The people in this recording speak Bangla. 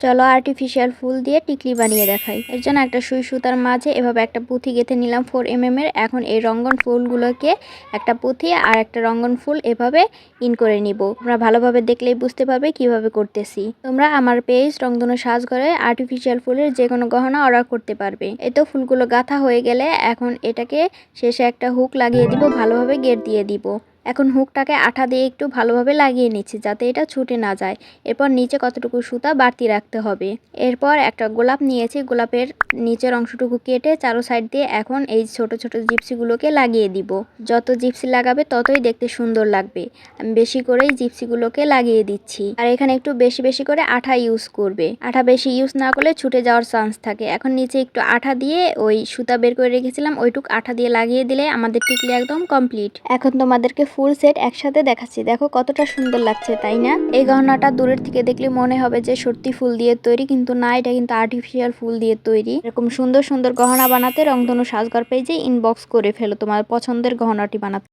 চলো আর্টিফিশিয়াল ফুল দিয়ে টিকলি বানিয়ে দেখাই। এর জন্য একটা সুই সুতার মাঝে এভাবে একটা পুঁথি গেঁথে নিলাম ফোর এম এর। এখন এই রঙ্গন ফুলগুলোকে একটা পুঁথি আর একটা রঙ্গন ফুল এভাবে ইন করে নিব। তোমরা ভালোভাবে দেখলেই বুঝতে পারবে কীভাবে করতেছি। তোমরা আমার পেজ রংধনু সাজ করে আর্টিফিশিয়াল ফুলের যে কোনো গহনা অর্ডার করতে পারবে। এই তো ফুলগুলো গাঁথা হয়ে গেলে এখন এটাকে শেষে একটা হুক লাগিয়ে দিব, ভালোভাবে গেট দিয়ে দিব। এখন হুকটাকে আঠা দিয়ে একটু ভালোভাবে লাগিয়ে নিচ্ছি যাতে এটা ছুটে না যায়। এরপর নিচে কতটুকু সুতা বাড়তি রাখতে হবে। এরপর একটা গোলাপ নিয়েছি, গোলাপের নিচের অংশটুকু কেটে চারো সাইড দিয়ে এখন এই ছোট ছোট জিপসিগুলোকে লাগিয়ে দিব। যত জিপসি লাগাবে ততই দেখতে সুন্দর লাগবে। আমি বেশি করেই জিপসিগুলোকে লাগিয়ে দিচ্ছি। আর এখানে একটু বেশি বেশি করে আঠা ইউজ করবে। আঠা বেশি ইউজ না করলে ছুটে যাওয়ার চান্স থাকে। এখন নিচে একটু আঠা দিয়ে ওই সুতা বের করে রেখেছিলাম, ওইটুক আঠা দিয়ে লাগিয়ে দিলে আমাদের টিকলি একদম কমপ্লিট। এখন তোমাদেরকে ফুল সেট একসাথে দেখাচ্ছি। দেখো কতটা সুন্দর লাগছে, তাই না? এই গহনাটা দূরের থেকে দেখলে মনে হবে যে সত্যি ফুল দিয়ে তৈরি, কিন্তু না, এটা কিন্তু আর্টিফিশিয়াল ফুল দিয়ে তৈরি। এরকম সুন্দর সুন্দর গহনা বানাতে রংধনু সাজগর পেজে ইনবক্স করে ফেলো তোমার পছন্দের গহনাটি বানাতে।